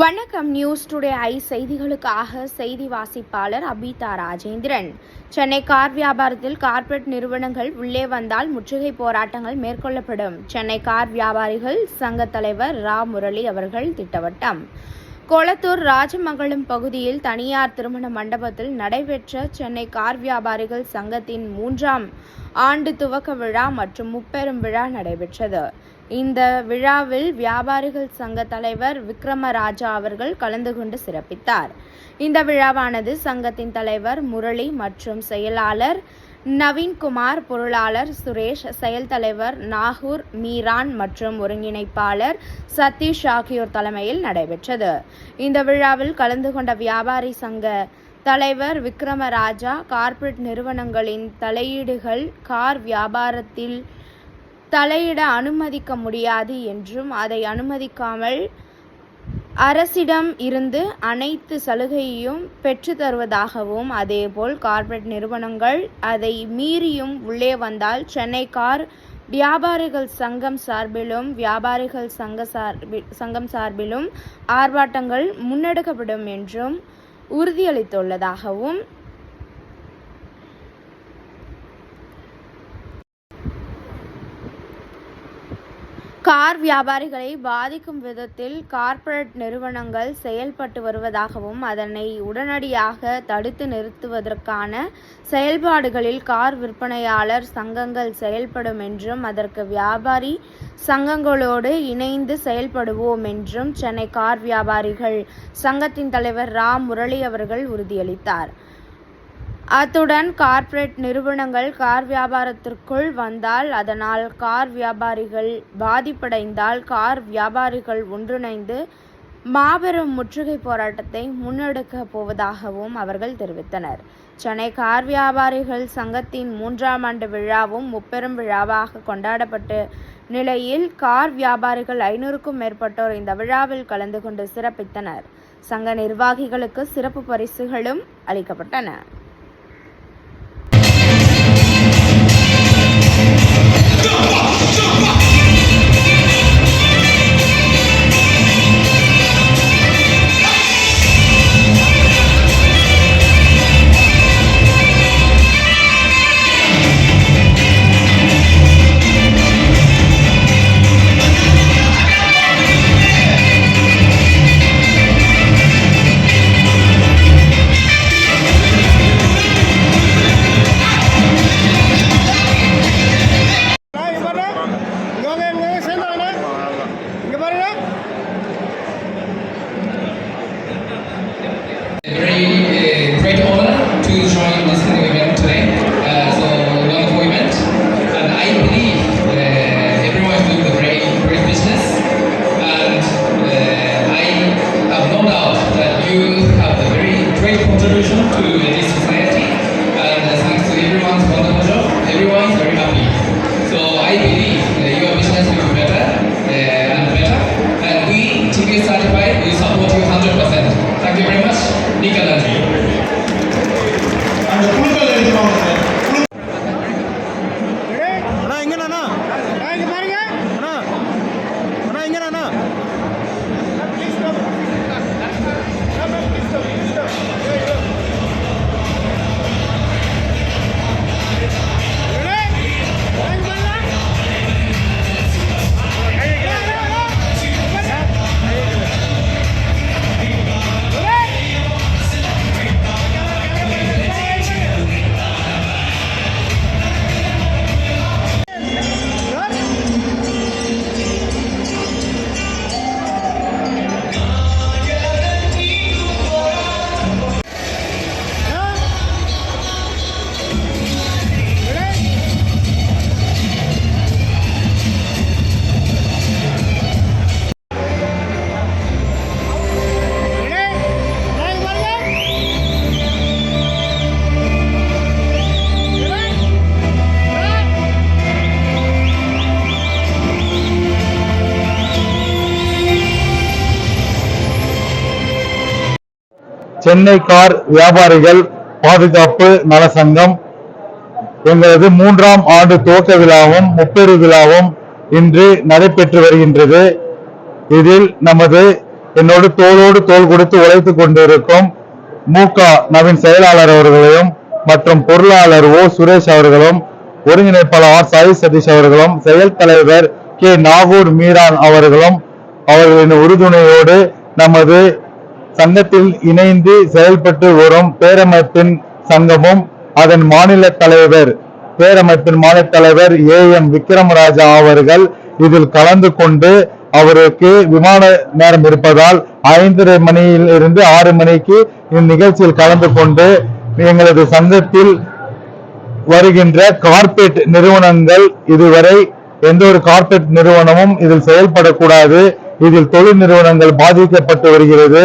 வணக்கம். News today I செய்திகளுக்காக செய்தி வாசிப்பாளர் அபிதா ராஜேந்திரன். சென்னை கார் வியாபாரத்தில் கார்ப்பரேட் நிறுவனங்கள் உள்ளே வந்தால் முற்றுகை போராட்டங்கள் மேற்கொள்ளப்படும். சென்னை கார் வியாபாரிகள் சங்க தலைவர் ரா. முரளி அவர்கள் திட்டவட்டம். கொளத்தூர் ராஜமங்கலம் பகுதியில் தனியார் திருமண மண்டபத்தில் நடைபெற்ற சென்னை கார் வியாபாரிகள் சங்கத்தின் மூன்றாம் ஆண்டு துவக்க விழா மற்றும் முப்பெரும் விழா நடைபெற்றது. இந்த விழாவில் வியாபாரிகள் சங்க தலைவர் விக்ரமராஜா அவர்கள் கலந்து கொண்டு சிறப்பித்தார். இந்த விழாவானது சங்கத்தின் தலைவர் முரளி மற்றும் செயலாளர் நவீன்குமார் பொருளாளர் சுரேஷ் செயல் தலைவர் நாகூர் மீரான் மற்றும் ஒருங்கிணைப்பாளர் சதீஷ் ஆகியோர் தலைமையில் நடைபெற்றது. இந்த விழாவில் கலந்து கொண்ட வியாபாரி சங்க தலைவர் விக்ரமராஜா கார்ப்பரேட் நிறுவனங்களின் தலையீடுகள் கார் வியாபாரத்தில் தலையிட அனுமதிக்க முடியாது என்றும் அதை அனுமதிக்காமல் அரசிடம் இருந்து அனைத்து சலுகையையும் பெற்று தருவதாகவும் அதேபோல் கார்ப்பரேட் நிறுவனங்கள் அதை மீறியும் உள்ளே வந்தால் சென்னை கார் வியாபாரிகள் சங்கம் சார்பிலும் வியாபாரிகள் சங்க சார்பி சங்கம் சார்பிலும் ஆர்ப்பாட்டங்கள் முன்னெடுக்கப்படும் என்றும் உறுதியளித்துள்ளதாகவும் கார் வியாபாரிகளை பாதிக்கும் விதத்தில் கார்ப்பரேட் நிறுவனங்கள் செயல்பட்டு வருவதாகவும் அதனை உடனடியாக தடுத்து நிறுத்துவதற்கான செயல்பாடுகளில் கார் விற்பனையாளர் சங்கங்கள் செயல்படும் என்றும் அதற்கு வியாபாரி சங்கங்களோடு இணைந்து செயல்படுவோம் என்றும் சென்னை கார் வியாபாரிகள் சங்கத்தின் தலைவர் ரா. முரளி அவர்கள் உறுதியளித்தார். அத்துடன் கார்ப்பரேட் நிறுவனங்கள் கார் வியாபாரத்திற்குள் வந்தால் அதனால் கார் வியாபாரிகள் பாதிப்படைந்தால் கார் வியாபாரிகள் ஒன்றிணைந்து மாபெரும் முற்றுகை போராட்டத்தை முன்னெடுக்கப் போவதாகவும் அவர்கள் தெரிவித்தனர். சென்னை கார் வியாபாரிகள் சங்கத்தின் மூன்றாம் ஆண்டு விழாவும் முப்பெரும் விழாவாக கொண்டாடப்பட்டு நிலையில் கார் வியாபாரிகள் ஐநூறுக்கும் மேற்பட்டோர் இந்த விழாவில் கலந்து கொண்டு சிறப்பித்தனர். சங்க நிர்வாகிகளுக்கு சிறப்பு பரிசுகளும் அளிக்கப்பட்டன. சென்னை கார் வியாபாரிகள் பாதுகாப்பு நல சங்கம் எங்களது மூன்றாம் ஆண்டு துவக்க விழாவும் முப்பெரு விழாவும் இன்று நடைபெற்று வருகின்றது. இதில் நமது என்னோடு தோளோடு தோள் கொடுத்து உழைத்துக் கொண்டிருக்கும் மூக நவீன் செயலாளர் அவர்களையும் மற்றும் பொருளாளர் ஓ. சுரேஷ் அவர்களும் ஒருங்கிணைப்பாளர் ஆர். சாய் சதீஷ் அவர்களும் செயல் தலைவர் கே. நாகூர் மீரான் அவர்களும் அவர்களின் உறுதுணையோடு நமது சங்கத்தில் இணைந்து செயல்பட்டு வரும் பேரமைப்பின் சங்கமும் அதன் மாநில தலைவர் பேரமைப்பின் மாநில தலைவர் ஏ எம் விக்ரமராஜா அவர்கள் இதில் கலந்து கொண்டு அவருக்கு விமான நேரம் இருப்பதால் ஐந்தரை மணியில் இருந்து ஆறு மணிக்கு இந்நிகழ்ச்சியில் கலந்து கொண்டு எங்களது சங்கத்தில் வருகின்ற கார்பரேட் நிறுவனங்கள் இதுவரை எந்த ஒரு கார்பரேட் நிறுவனமும் இதில் செயல்படக்கூடாது. இதில் தொழில் நிறுவனங்கள் பாதிக்கப்பட்டு வருகிறது.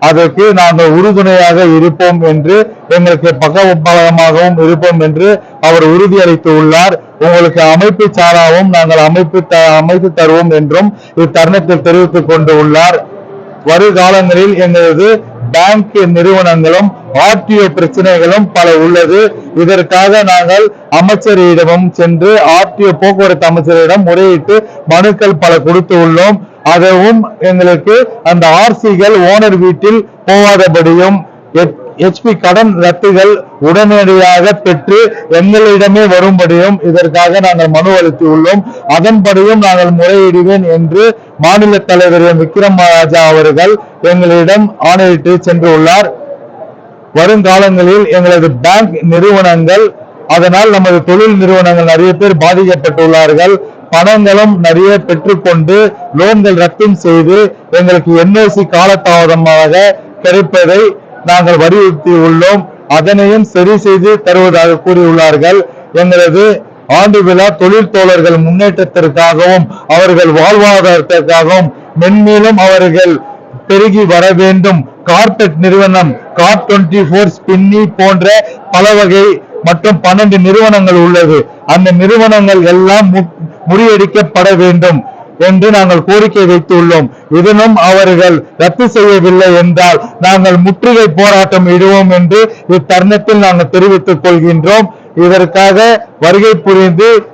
அதற்கு நாங்கள் உறுதுணையாக இருப்போம் என்று எங்களுக்கு பக்கபலமாகவும் இருப்போம் என்று அவர் உறுதியளித்து உள்ளார். உங்களுக்கு அமைப்பு சாராவும் நாங்கள் அமைப்பு த- அமைத்து தருவோம் என்றும் இத்தருணத்தில் தெரிவித்துக் கொண்டு உள்ளார். வருகாலங்களில் எங்களது பேங்க் நிறுவனங்களும் ஆர்டிஓ பிரச்சனைகளும் பல உள்ளது. இதற்காக நாங்கள் அமைச்சரிடமும் சென்று ஆர்டிஓ போக்குவரத்து அமைச்சரிடம் முறையிட்டு மனுக்கள் பல கொடுத்து உள்ளோம். அதுவும் எங்களுக்கு அந்த ஆர்சிகள் ஓனர் வீட்டில் போகாதபடியும் ஹெச்பி கடன் ரத்துகள் உடனடியாக பெற்று எங்களிடமே வரும்படியும் இதற்காக நாங்கள் மனு அளித்து உள்ளோம் அதன்படியும் நாங்கள் முறையிடுவேன் என்று மாநில தலைவர் எம். விக்ரமராஜா அவர்கள் எங்களிடம் ஆணையிட்டு சென்றுள்ளார். வருங்காலங்களில் எங்களது பேங்க் நிறுவனங்கள் அதனால் நமது தொழில் நிறுவனங்கள் நிறைய பேர் பாதிக்கப்பட்டுள்ளார்கள். பணங்களும் நிறைய பெற்றுக்கொண்டு லோன்கள் ரத்தும் செய்து எங்களுக்கு என்ஓசி காலதாமதமாக கிடைப்பதை நாங்கள் வலியுறுத்தி உள்ளோம். அதனையும் சரி செய்து தருவதாக கூறியுள்ளார்கள். எங்களது ஆண்டு விழா தொழில் தோழர்கள் முன்னேற்றத்திற்காகவும் அவர்கள் வாழ்வாதாரத்திற்காகவும் மென்மேலும் அவர்கள் பெருகி வர வேண்டும். கார்பெட் நிறுவனம் கார் டுவெண்ட்டி போர் ஸ்பின்னி போன்ற பல வகை மற்றும் பன்னெண்டு நிறுவனங்கள் உள்ளது. அந்த நிறுவனங்கள் எல்லாம் மு- முறியடிக்கப்பட வேண்டும் என்று நாங்கள் கோரிக்கை வைத்துள்ளோம். இதனும் அவர்கள் ரத்து செய்யவில்லை என்றால் நாங்கள் முற்றுகை போராட்டம் இடுவோம் என்று இத்தருணத்தில் நாங்கள் தெரிவித்துக் கொள்கின்றோம். இதற்காக வருகை புரிந்து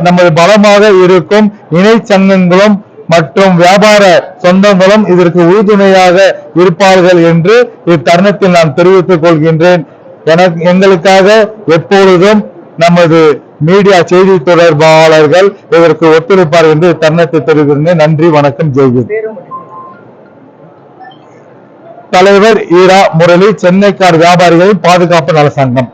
நமது பலமாக இருக்கும் இணை சங்கங்களும் மற்றும் வியாபார சொந்தங்களும் இதற்கு உறுதுணையாக இருப்பார்கள் என்று இத்தருணத்தில் நான் தெரிவித்துக் கொள்கின்றேன். எனக்கு எங்களுக்காக எப்பொழுதும் நமது மீடியா செய்தி தொடர்பாளர்கள் இதற்கு ஒத்துழைப்பார் என்று தன்னத்தை தெரிவித்திருந்தேன். நன்றி வணக்கம் ஜெய்கித் தலைவர் ஈரா முரளி சென்னைக்கார் வியாபாரிகளின் பாதுகாப்பு நல சங்கம்